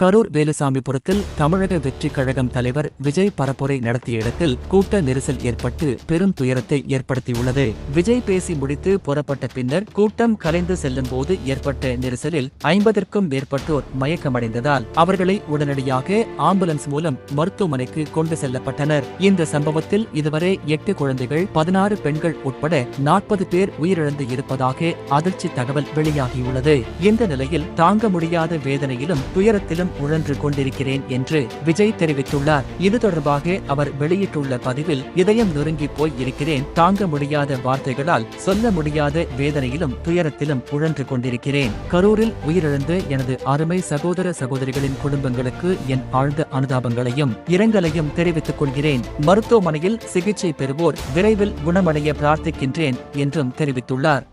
கரூர் வேலுசாமிபுரத்தில் தமிழக வெற்றி கழகம் தலைவர் விஜய் பரப்புரை நடத்திய இடத்தில் கூட்ட நெரிசல் ஏற்பட்டு பெரும் துயரத்தை ஏற்படுத்தியுள்ளது. விஜய் பேசி முடித்து புறப்பட்ட பின்னர் கூட்டம் கலைந்து செல்லும் போது ஏற்பட்ட நெரிசலில் ஐம்பதற்கும் மேற்பட்டோர் மயக்கமடைந்ததால் அவர்களை உடனடியாக ஆம்புலன்ஸ் மூலம் மருத்துவமனைக்கு கொண்டு செல்லப்பட்டனர். இந்த சம்பவத்தில் இதுவரை எட்டு குழந்தைகள் பதினாறு பெண்கள் உட்பட நாற்பது பேர் உயிரிழந்து இருப்பதாக அதிர்ச்சி தகவல் வெளியாகியுள்ளது. இந்த நிலையில் தாங்க முடியாத வேதனையிலும் துயரத்திலும் உழன்று கொண்டிருக்கிறேன் என்று விஜய் தெரிவித்துள்ளார். இது தொடர்பாக அவர் வெளியிட்டுள்ள பதிவில் இதயம் நொறுங்கி போய் இருக்கிறேன். தாங்க முடியாத வார்த்தைகளால் சொல்ல முடியாத வேதனையிலும் துயரத்திலும் உழன்று கொண்டிருக்கிறேன். கரூரில் உயிரிழந்த எனது அருமை சகோதர சகோதரிகளின் குடும்பங்களுக்கு என் ஆழ்ந்த அனுதாபங்களையும் இரங்கலையும் தெரிவித்துக் கொள்கிறேன். மருத்துவமனையில் சிகிச்சை பெறுவோர் விரைவில் குணமடைய பிரார்த்திக்கின்றேன் என்றும் தெரிவித்துள்ளார்.